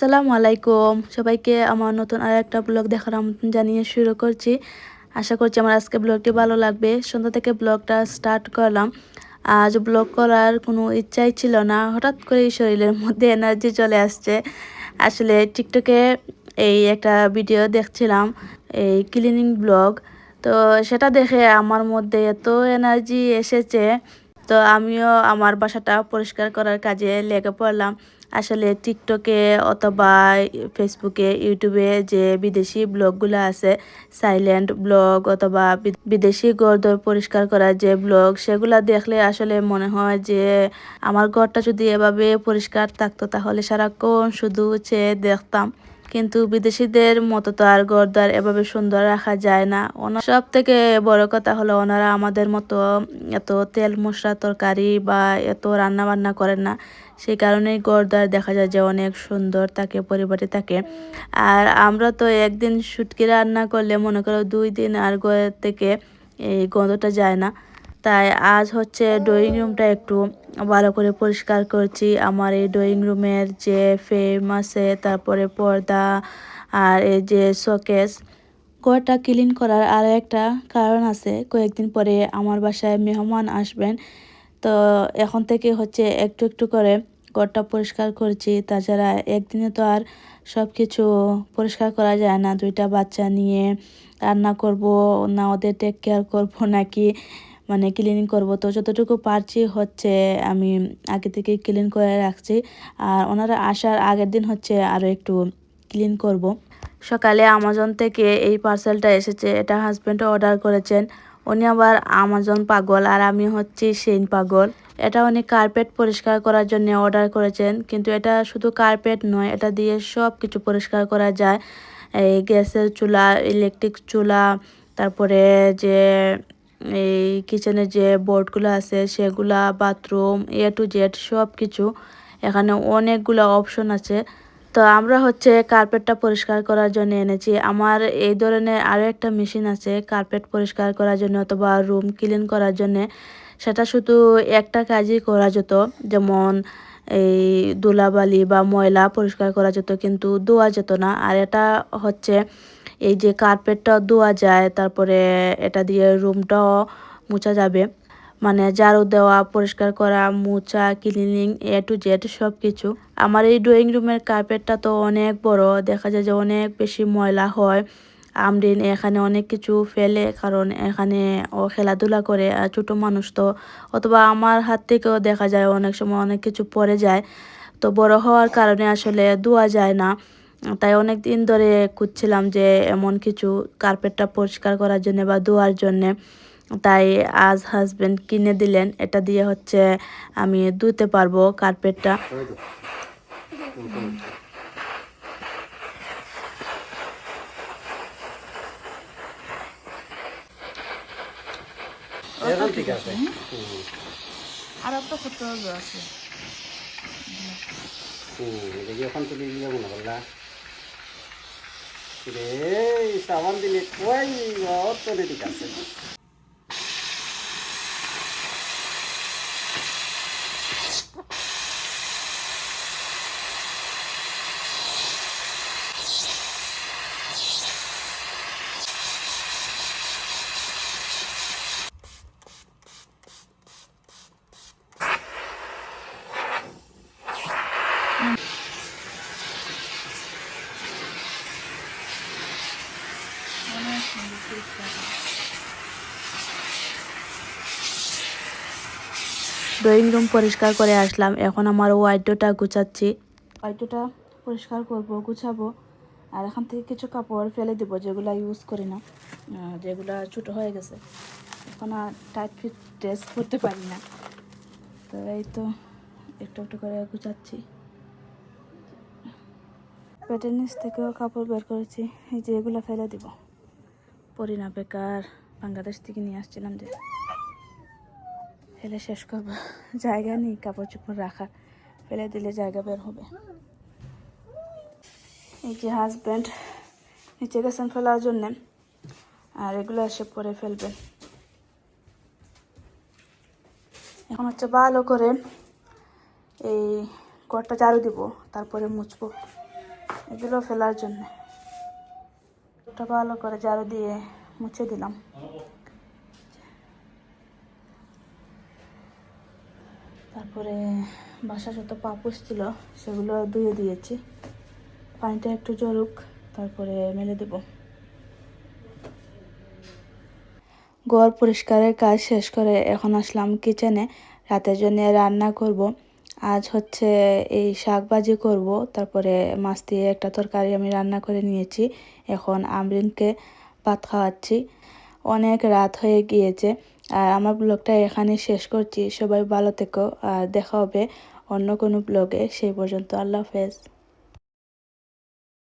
আসসালামু আলাইকুম। সবাইকে আমার নতুন আর একটা ব্লগ দেখার আমন্ত্রণ জানিয়ে শুরু করছি। আশা করছি আমার আজকে ব্লগটি ভালো লাগবে। সন্ধ্যা থেকে ব্লগটা স্টার্ট করলাম। আজ ব্লগ করার কোনো ইচ্ছাই ছিল না। হঠাৎ করে শরীরের মধ্যে এনার্জি চলে আসছে। আসলে টিকটকে এই একটা ভিডিও দেখছিলাম, এই ক্লিনিং ব্লগ। তো সেটা দেখে আমার মধ্যে এত এনার্জি এসেছে। তো আমিও আমার বাসাটা পরিষ্কার করার কাজে লেগে পড়লাম। আসলে টিকটকে অথবা ফেসবুকে, ইউটিউবে যে বিদেশি ব্লগগুলো আছে, সাইলেন্ট ব্লগ অথবা বিদেশি ঘরদর পরিষ্কার করার যে ব্লগ, সেগুলো দেখলে আসলে মনে হয় যে আমার ঘরটা যদি এভাবে পরিষ্কার থাকতো তাহলে সারাক্ষণ শুধু চেয়ে দেখতাম। কিন্তু বিদেশিদের মতো তো আর গরদার এভাবে সুন্দর রাখা যায় না। ওনার সব থেকে বড় কথা হলো ওনারা আমাদের মতো এত তেল মশলা তরকারি বা এত রান্না বান্না করেন না। সেই কারণেই গরদার দেখা যায় যে অনেক সুন্দর থাকে পরিবারে থাকে। আর আমরা তো একদিন শুটকি রান্না করলে মনে করো দুই দিন আর ঘরের থেকে এই গন্ধটা যায় না। তাই আজ হচ্ছে ড্রয়িং রুমটা একটু ভালো করে পরিষ্কার করছি। আমার এই ড্রয়িং রুমের যে ফ্রেম আছে, তারপরে পর্দা আর এই যে শোকেস ঘরটা ক্লিন করার আরও একটা কারণ আছে। কয়েকদিন পরে আমার বাসায় মেহমান আসবেন, তো এখন থেকে হচ্ছে একটু একটু করে ঘরটা পরিষ্কার করছি। তাছাড়া একদিনে তো আর সব কিছু পরিষ্কার করা যায় না। দুইটা বাচ্চা নিয়ে রান্না করব, না ওদের টেক কেয়ার করব নাকি মানে ক্লিনিং করব। তো যতটুকু পারছি হচ্ছে আমি আগে থেকে ক্লিন করে রাখছি। আর ওনারা আসার আগের দিন হচ্ছে আরও একটু ক্লিন করব। সকালে আমাজন থেকে এই পার্সেলটা এসেছে, এটা হাজব্যান্ড অর্ডার করেছেন। উনি আবার আমাজন পাগল আর আমি হচ্ছি সেইন পাগল। এটা উনি কার্পেট পরিষ্কার করার জন্য অর্ডার করেছেন, কিন্তু এটা শুধু কার্পেট নয়, এটা দিয়ে সব কিছু পরিষ্কার করা যায়। এই গ্যাসের চুলা ইলেকট্রিক চুলা, তারপরে যে এই কিচেনের যে বোর্ডগুলো আছে, সেগুলা, বাথরুম এ টু জেড সব কিছু এখানে অনেকগুলো অপশন আছে। তো আমরা হচ্ছে কার্পেটটা পরিষ্কার করার জন্য এনেছি। আমার এই ধরনের আরও একটা মেশিন আছে কার্পেট পরিষ্কার করার জন্য অথবা রুম ক্লিন করার জন্য। সেটা শুধু একটা কাজই করা যেত, যেমন এই ধুলাবালি বা ময়লা পরিষ্কার করা যেত, কিন্তু ধোয়া যেত না। আর এটা হচ্ছে এই যে কার্পেটটাও ধোয়া যায়, তারপরে এটা দিয়ে রুমটাও মুছা যাবে। মানে ঝাড়ু দেওয়া, পরিষ্কার করা, মোছা ক্লিনিং এ টু জেড সব কিছু আমার এই ড্রয়িং রুমের কার্পেটটা তো অনেক বড়, দেখা যায় যে অনেক বেশি ময়লা হয়। আমরিন এখানে অনেক কিছু ফেলে, কারণ এখানে ও খেলাধুলা করে ছোটো মানুষ তো। অথবা আমার হাত থেকেও দেখা যায়, অনেক সময় অনেক কিছু পড়ে যায়। তো বড় হওয়ার কারণে আসলে ধোয়া যায় না। তাই অনেক দিন ধরে খুঁজছিলাম যে এমন কিছু কার্পেটটা পরিষ্কার করার জন্য বা ধোয়ার জন্যে। তাই আজ হাজব্যান্ড কিনে দিলেন। এটা দিয়ে হচ্ছে আমি ধুতে পারব কার্পেটটা। ঠিক আছে। আর একটা ছোট আছে। হুম দেখি এখন তুলি দিয়ে মনে করলা রে সাবান দিলে কই অত ড্রয়িং রুম পরিষ্কার করে আসলাম। এখন আমার ওয়াইডোটা গুছাচ্ছি। ওয়াইডোটা পরিষ্কার করব, গুছাবো। আর এখান থেকে কিছু কাপড় ফেলে দেবো যেগুলো ইউজ করি না যেগুলো ছোটো হয়ে গেছে। এখন আর টাইট ফিট ড্রেস পরতে পারি না। তো এই তো একটু একটু করে গুছাচ্ছি। পেটের নিচ থেকেও কাপড় বের করেছি, এই যে এগুলো ফেলে দিব। পরি না বেকার বাংলাদেশ থেকে নিয়ে আসছিলাম যে ফেলে শেষ করব। জায়গা নেই, কাপড় চোপড় রাখার ফেলে দিলে জায়গা বের হবে। এই যে হাজব্যান্ড নিচে গেছেন ফেলার জন্যে। আর এগুলো এসে পরে ফেলবেন। এখন হচ্ছে ভালো করে এই ঘরটা চারু দিব, তারপরে মুছবো। এগুলো ফেলার জন্য। ওটা ভালো করে ঝাড়ু দিয়ে মুছে দিলাম। তারপরে বাসা যত পাপুস ছিল, সেগুলো ধুয়ে দিয়েছি। পানিটা একটু জরুক তারপরে মেলে দেব। ঘর পরিষ্কারের কাজ শেষ করে এখন আসলাম কিচেনে রাতের জন্য রান্না করব। আজ হচ্ছে এই শাক ভাজি করব, তারপরে মাছ দিয়ে একটা তরকারি আমি রান্না করে নিয়েছি। এখন আমরিনকে ভাত খাওয়াচ্ছি। অনেক রাত হয়ে গিয়েছে, আর আমার ব্লগটা এখানে শেষ করছি। সবাই ভালো থেকো, আর দেখা হবে অন্য কোনো ব্লগে। সেই পর্যন্ত আল্লাহ হাফেজ।